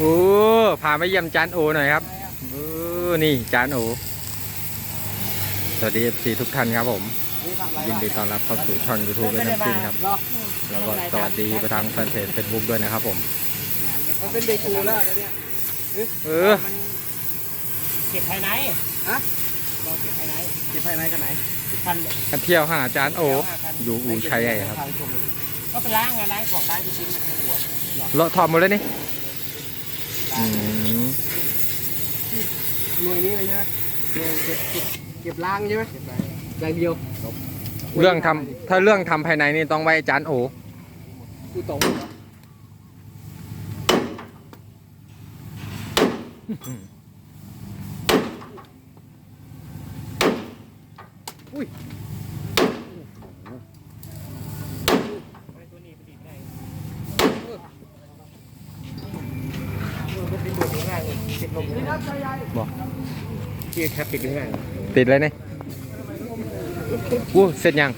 โอ้พามาเยี่ยมจานโอหน่อยครับโอ้นี่จานโอสวัสดีเอฟซีทุกท่านครับผมยินดีต้อนรับเข้าสู่ช่องยูทูบเป็นน้ำจิ้มครับ แล้วก็สวัสดีไปทางแฟนเพจเฟซบุ๊กด้วยนะครับผมมันเป็นเด็กกูแล้วตอนเนี้ยเออมันเก็บภายในฮะเราเก็บภายในเก็บภายในกันไหนคันมาเที่ยวหาจานโอ อยู่อูชัยใหญ่ครับ ก็ไปล้างไงล้างกรอบล้างทุกชิ้นในหัวเลาะทอมหมดเลยนี่ อืมหน่วยนี้เลยใช่ไหมหน่วยเก็บเก็บเก็บล้างใช่ไหมอย่างเดียวเรื่องทำถ้าเรื่องทำภายในนี่ต้องไว้จานโอกูตรงตัวนี้พอดีไม่ได้ เป็นตัวง่ายเลยเก็บลมนี่ครับใหญ่บอกที่แคปปิดง่ายติดเลยนี่อู้เสร็จยัง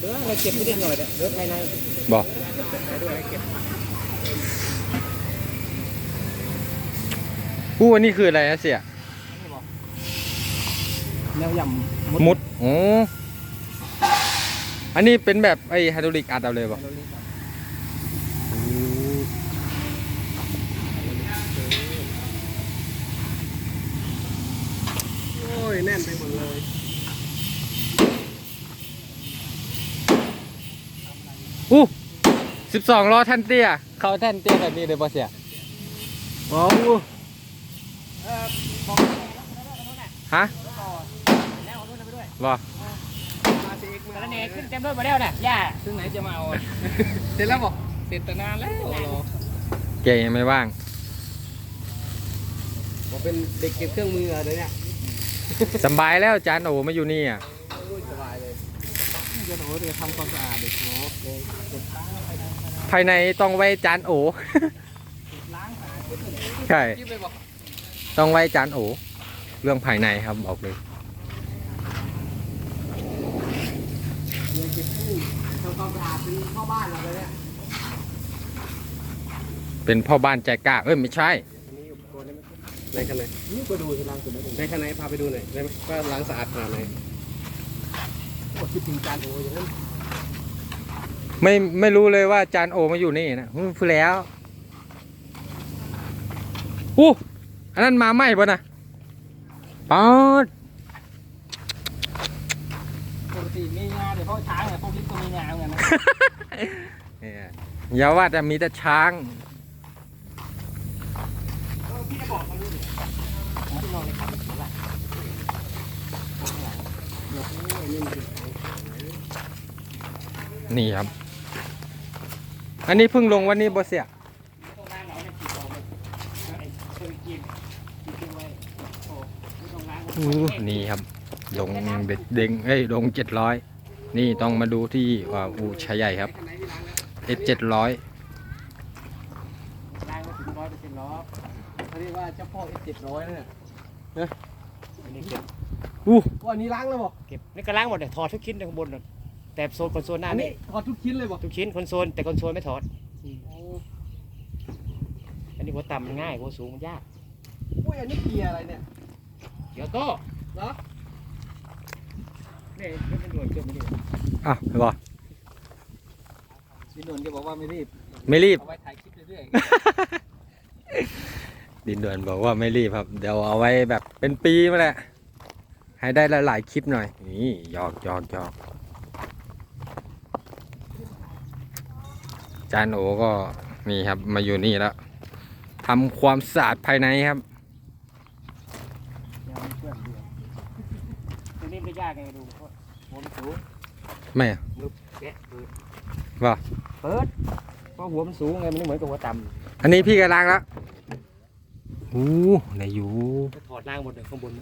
เออเราเก็บไม่ได้หน่อยเด้อภายในบอกอู้อันนี้คืออะไรนะเสียแนวยำมุดโอ้อันนี้เป็นแบบไอ้ไฮดรอลิกอัดเอาเลยป่ะโอ้ยแน่นไปหมดเลยอู้สิบสองล้อแท่นเตี้ย เขาแท่นเตี้ยแบบนี้เลยป่ะเสียโอ้เออของฮะแล้วเอาด้วยไปด้วยบ่มาเซ็กสารเนขึ้นเต็มรถมาแล้วน่ะย่าซึ่งไหนจะมาเอา เสร็จแล้วบอกเสร็จตั้งนานแล้วเกยังไม่ว่างผมเป็นเด็กเก็บเครื่องมืออะไรเนี่ย สำบายแล้วจานโอมาอยู่นี่อะสบายเลยเดี๋ยวหนูจะทำความสะอาดเด็กเนาะเก็บภายในต้องไว้จานโอล้างสะอาดใช่คิดไปบอกต้องไว้จานโอเรื่องภายในครับบอกเลยเดี๋ยวเก็บคู่ทำความสะอาดเป็นพ่อบ้านเราเลยเนี่ยเป็นพ่อบ้านใจกล้าเอ้ยไม่ใช่ ในคันไหนนี่ก็ดูที่ล้างสุดแล้วในคันไหนพาไปดูหน่อยได้ไหมว่าล้างสะอาดขนาดไหนโอ้คิดถึงจานโอ้ยอย่างนั้นไม่ไม่รู้เลยว่าจานโอมาอยู่นี่นะพูดแล้วอู้อันนั้นมาไหมปะนะป๊อดปกติมีงาเดี๋ยวเขาช้างเนี่ยพวกนี้ก็มีงาเหมือนกันนะเนี่ยอย่าว่าแต่มีแต่ช้าง พี่จะบอกเขาด้วย ที่นอนในคันเป็นไรนี่ครับ อันนี้เพิ่งลงวันนี้บอเสียต้องล้างเราเนี่ยติดต่อเลยไอ้เคยกินกินไว้โอ้ไม่ต้องล้างอู้นี่ครับ ลงเบ็ดเด้งเอ้ยลงเจ็ดร้อย นี่ต้องมาดูที่ว่าอูชัยใหญ่ครับเอเจ็ดร้อยล้างไม่ถึงร้อยเป็นต์หรอกเขาเรียกว่าเจ้าพ่อเอเจ็ดร้อยเนี่ย นนี้เก็บอู้วันนี้ล้างแล้วบอกเก็บนี่ก็ล้างหมดเลยถอดทุกชิ้นข้างบนน่ะแต่โซนคอนโซลหน้าอันนี่นี้ถอดทุกชิ้นเลยบอกทุกชิ้นคอนโซลแต่คอนโซลไม่ถอด อันนี้หัวต่ำมันง่ายหัวสูงมันยาก อุ้ยอันนี้เกียร์อะไรเนี่ยเดี๋ยวโต้เหรอนี่ไม่เป็นหน่วยเกินไม่ดีอะบอพี่นนท์ก็บอกว่าไม่รีบไม่รีบ เอาไว้ถ่ายคลิปเรื่อย ดินเดือนบอกว่าไม่รีบครับ เดี๋ยวเอาไว้แบบเป็นปีมาแหละ ให้ได้หลายๆคลิปหน่อย นี่หยอกหยอกหยอกจานโอก็นี่ครับมาอยู่นี่แล้วทำความสะอาดภายในครับเดี๋ยวมันเพื่อนดูตัวนี้ไม่ยากไงดูเพราะหัวมันสูงไม่อะแกะเปิดว่าเปิดเพราะหัวมันสูงไงมันไม่เหมือนกับหัวต่อันนี้พี่กำลังแล้ว อู้ไหนอยู่ำจะถอดล่างหมดเลยข้างบน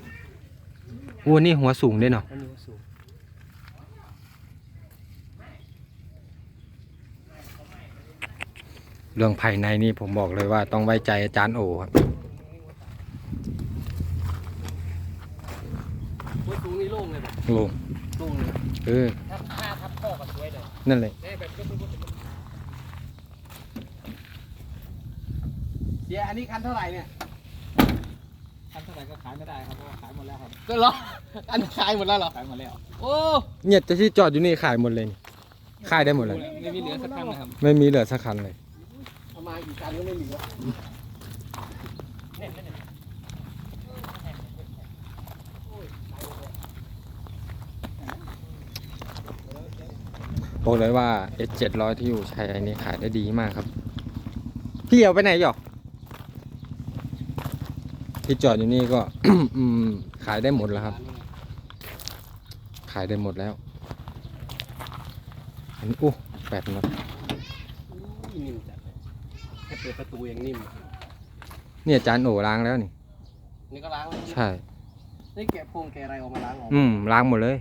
อู้นี่หัวสูงด้วยเนาะมันมีหัวสูงเรื่องภายในนี่ผมบอกเลยว่าต้องไว้ใจอาจารย์โอครับๆหัวสูงนี่โล่งเลยบอกโลงโล่งเลย เออถ้าถ้าทับข้อก็สวยเลยนั่นเลยแน่แบบก็เสียอันนี้คันเท่าไหร่เนี่ยคันเท่า ไหร่ก็ขายไม่ได้ครับเพราะว่าขายหมดแล้วครับก็เหรอ อันขายหมดแล้วเหรอ ขายหมดแล้วโอ้เนี่ยแต่ที่จอดอยู่นี่ขายหมดเลยนี่ขายได้หมดเลย ไม่มีเหลือสักคันนะครับไม่มีเหลือสักคันเลย เอามากี่คันก็ไม่เหลือบอกเลยว่า S 7 0 0 ที่อยู่ชัยอันนี้ขายได้ดีมากครับ พี่เอาไปไหนหยอก ที่จอดอยู่นี่ก็อืมขายได้หมดแล้วครับ ขายได้หมดแล้วอันนี้อู้แปดน็อตนิ่มจัดเลยแค่เปิดประตูยังนิ่ม เนี่ยจานโอล้างแล้วนี่ นี่ก็ล้างแล้วใช่ นี่แกะโพรงแกะอะไรออกมาล้างออกอืมล้างหมดเลย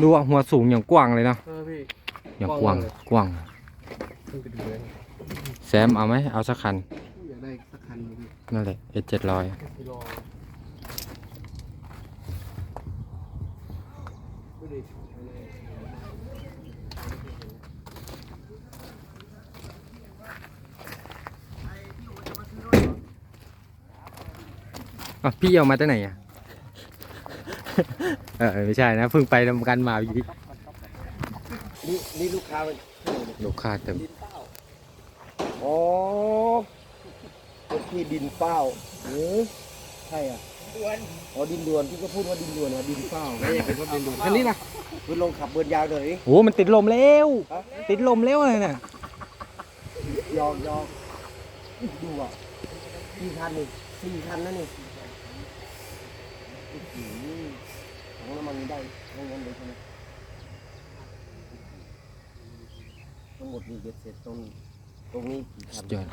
ดูว่าหัวสูงอย่างกว้างเลยเนาะ เออพี่ อย่างกว้าง กว้าง ขึ้นไปดูเลย แซมเอาไหม เอาสักคันอยาก ได้สักคันเลยพี่นั่นแหละ S 7 0 0พี่รอดูดิอะพี่เอามาจากไหนอะ เออไม่ใช่นะเพิ่งไปทำกันมาพี่นี่นี่ลูกค้ามันลูกค้าเต็มดินเป้าอ๋อ เป็นที่ดินเป้าเออใช่อะอ๋อดินดวนพี่ก็พูดว่าดินดวนนะดินเป้าไม่ใช่เป็นว่าดินดวนคันนี้นะคุณลงขับเบิร์นยาวเลยโอ้มันติดลมแล้วติดลมแล้วเลยน่ะยอกยอกดูอะสี่คันนี่สี่คันนั่นนี่อื้อหือถังน้ำมันได้ทั้งนั้นเลยใช่ไหมทั้งหมดนี่เบ็ดเสร็จตรงตรงนี้กี่คัสุนดยอด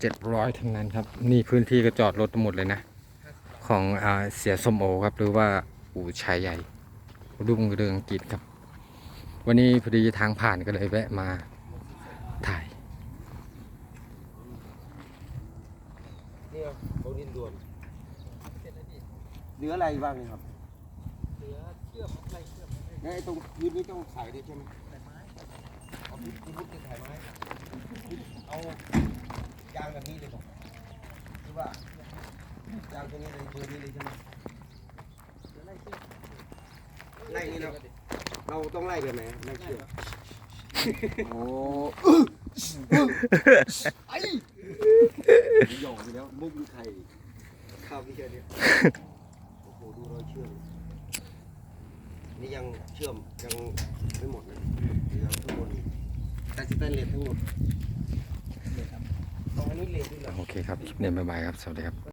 เจ็ดร้อยทั้งนั้นครับ นี่พื้นที่ก็จอดรถหมดเลยนะ ของอเสียสมโอครับ หรือว่าอู่ชายใหญ่ รุ่งเรืองกิจครับ วันนี้พอดีทางผ่านก็เลยแวะมาถ่ายนี่เขาดินด่วนเหลืออะไรบ้างเนี่ยครับเหลือเชื่อมอะไรเชื่อมแล้วไอ้ตรงพื้นนี้ต้องขายด้วยใช่ไหม เอาพื้นพื้นที่ขายไม้เอายางแบบนี้เลยบอกหรือว่ายางตัวนี้เลยเบอร์นี้เลยใช่ไหมไล่นี่เราเราต้องไล่แบบไหนไล่เชือกโอ้ไอ้หยอกอยู่แล้วมุกมีใครข้าวพี่แค่นี้โอ้โหดูรอยเชือกนี่ยังเชื่อมยังไม่หมดเลยเหลือข้างบ นอีกแต่สแตนเลสทั้งหมดตรงนี้เลสด้วยเหรอ โอเคครับคลิปนี้บ๊ายบายครับ สวัสดีครับ